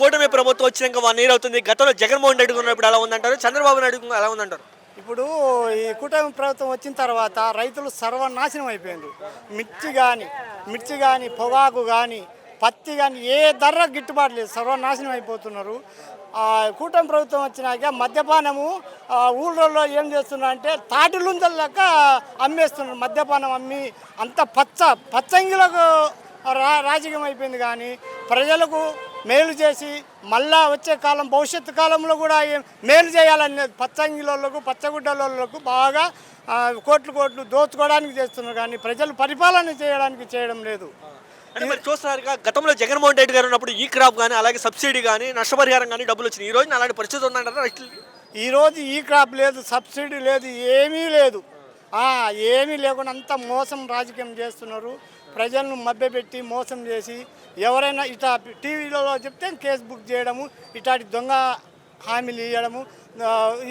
కూటమి ప్రభుత్వం వచ్చినాక వన్ ఇయర్ అవుతుంది. గతంలో జగన్మోహన్ రెడ్డి ఉన్నప్పుడు ఎలా ఉందంటారు? చంద్రబాబు నాయుడు ఎలా ఉందంటారు? ఇప్పుడు ఈ కూటమి ప్రభుత్వం వచ్చిన తర్వాత రైతులు సర్వనాశనం అయిపోయింది మిర్చి కానీ మిర్చి కానీ పొగాకు కానీ పత్తి కానీ ఏ ధర గిట్టుబాటు లేదు. సర్వనాశనం అయిపోతున్నారు. కూటమి ప్రభుత్వం వచ్చినాక మద్యపానము ఊళ్ళల్లో ఏం చేస్తున్నారు అంటే లెక్క అమ్మేస్తున్నారు. మద్యపానం అమ్మి అంత పచ్చ పచ్చంగిలకు రా రాజకీయం అయిపోయింది కానీ ప్రజలకు మేలు చేసి మళ్ళా వచ్చే కాలం భవిష్యత్తు కాలంలో కూడా మేలు చేయాలనే పచ్చంగిలోళ్ళకు పచ్చగుడ్డలకు బాగా కోట్లు కోట్లు దోచుకోవడానికి చేస్తున్నారు. కానీ ప్రజలు పరిపాలన చేయడానికి చేయడం లేదు. అంటే మరి చూస్తున్నారు గతంలో జగన్మోహన్ రెడ్డి గారు ఉన్నప్పుడు ఈ క్రాప్ కానీ అలాగే సబ్సిడీ కానీ నష్టపరిహారం కానీ డబ్బులు వచ్చినాయి. ఈ రోజు అలాంటి పరిస్థితి ఉందంటారా? రైతులకి ఈరోజు ఈ క్రాప్ లేదు సబ్సిడీ లేదు ఏమీ లేదు. ఏమీ లేకుండా అంత మోసం రాజకీయం చేస్తున్నారు. ప్రజలను మభ్యపెట్టి మోసం చేసి ఎవరైనా ఇట టీవీలో చెప్తే కేసు బుక్ చేయడము ఇటాటి దొంగ హామీలు ఇవ్వడము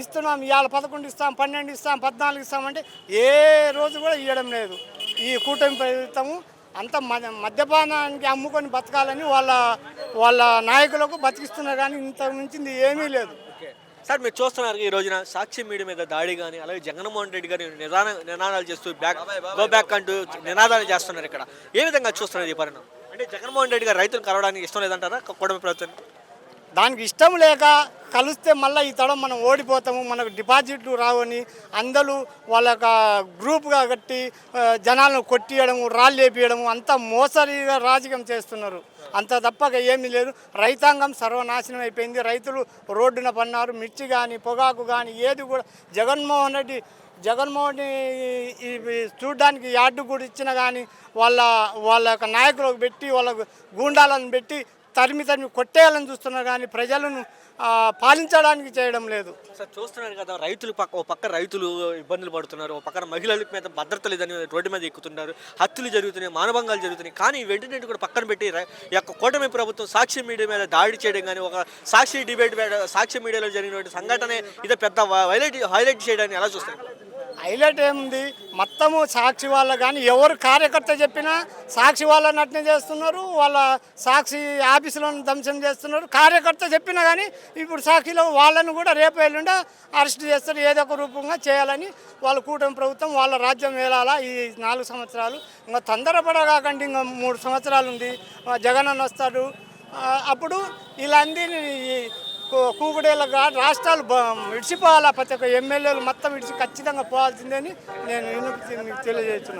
ఇస్తున్నాం ఇవాళ పదకొండు ఇస్తాం పన్నెండు ఇస్తాం పద్నాలుగు ఇస్తామంటే ఏ రోజు కూడా ఇవ్వడం లేదు. ఈ కూటమి ప్రభుత్వము అంత మద మద్యపానానికి అమ్ముకొని బతకాలని వాళ్ళ వాళ్ళ నాయకులకు బతికిస్తున్నారు కానీ ఇంత మించింది ఏమీ లేదు. సార్ మీరు చూస్తున్నారు ఈ రోజున సాక్షి మీడియా మీద దాడి కానీ అలాగే జగన్మోహన్ రెడ్డి గారి నిదాన నినాదాలు చేస్తూ బ్యాక్ గో బ్యాక్ అంటూ నినాదాలు చేస్తున్నారు ఇక్కడ. ఏ విధంగా చూస్తున్నారు ఈ పరిణామం? అంటే జగన్మోహన్ రెడ్డి గారు రైతులు కలవడానికి ఇష్టం లేదంటారా? కూటమి ప్రభుత్వం దానికి ఇష్టం లేక కలిస్తే మళ్ళీ ఈ తడం మనం ఓడిపోతాము మనకు డిపాజిట్లు రావని అందరూ వాళ్ళ యొక్క గ్రూప్గా కట్టి జనాలను కొట్టియడము రాళ్ళు వేపియడము అంతా మోసరిగా రాజకీయం చేస్తున్నారు. అంత తప్పక ఏమీ లేదు. రైతాంగం సర్వనాశనం అయిపోయింది. రైతులు రోడ్డున పన్నారు మిర్చి కానీ పొగాకు కానీ ఏది కూడా జగన్మోహన్ రెడ్డి జగన్మోహన్ ఈ- ఈ చూడడానికి యార్డు కూడా ఇచ్చిన కానీ వాళ్ళ వాళ్ళ యొక్క నాయకులకు పెట్టి వాళ్ళ గూండాలను పెట్టి తరిమి తరిమి కొట్టేయాలని చూస్తున్నారు కానీ ప్రజలను పాలించడానికి చేయడం లేదు. సార్ చూస్తున్నారు కదా రైతులు పక్క ఓ పక్క రైతులు ఇబ్బందులు పడుతున్నారు ఓ పక్కన మహిళల మీద భద్రత లేదని రోడ్డు మీద ఎక్కుతున్నారు హత్యలు జరుగుతున్నాయి మానభంగాలు జరుగుతున్నాయి. కానీ వెంటనే కూడా పక్కన పెట్టి ఈ యొక్క కూటమి ప్రభుత్వం సాక్షి మీడియా మీద దాడి చేయడం కానీ ఒక సాక్షి డిబేట్ మీద- సాక్షి మీడియాలో జరిగినటువంటి సంఘటన ఇదే పెద్ద హైలైట్ హైలైట్ చేయడాన్ని ఎలా చూస్తారు హైలైట్ ఏముంది? మొత్తము సాక్షి వాళ్ళ కానీ ఎవరు కార్యకర్త చెప్పినా సాక్షి వాళ్ళని నటన చేస్తున్నారు వాళ్ళ సాక్షి ఆఫీసులో ధ్వంసం చేస్తున్నారు. కార్యకర్త చెప్పినా కానీ ఇప్పుడు సాక్షిలో వాళ్ళను కూడా రేపు ఎల్లుండా అరెస్ట్ చేస్తారు ఏదో ఒక రూపంగా చేయాలని వాళ్ళ కూటమి ప్రభుత్వం వాళ్ళ రాజ్యం వేలాలా ఈ నాలుగు సంవత్సరాలు. ఇంకా తొందరపడగాకండి ఇంకా మూడు సంవత్సరాలు ఉంది జగన్ అన్న వస్తాడు అప్పుడు వీళ్ళందరినీ కూకుడేళ్ళగా రాష్ట్రాలు విడిచిపోవాలా? ప్రతి ఒక్క ఎమ్మెల్యేలు మొత్తం విడిచి ఖచ్చితంగా పోవాల్సిందని నేను వినతి మీకు తెలియజేస్తున్నాను.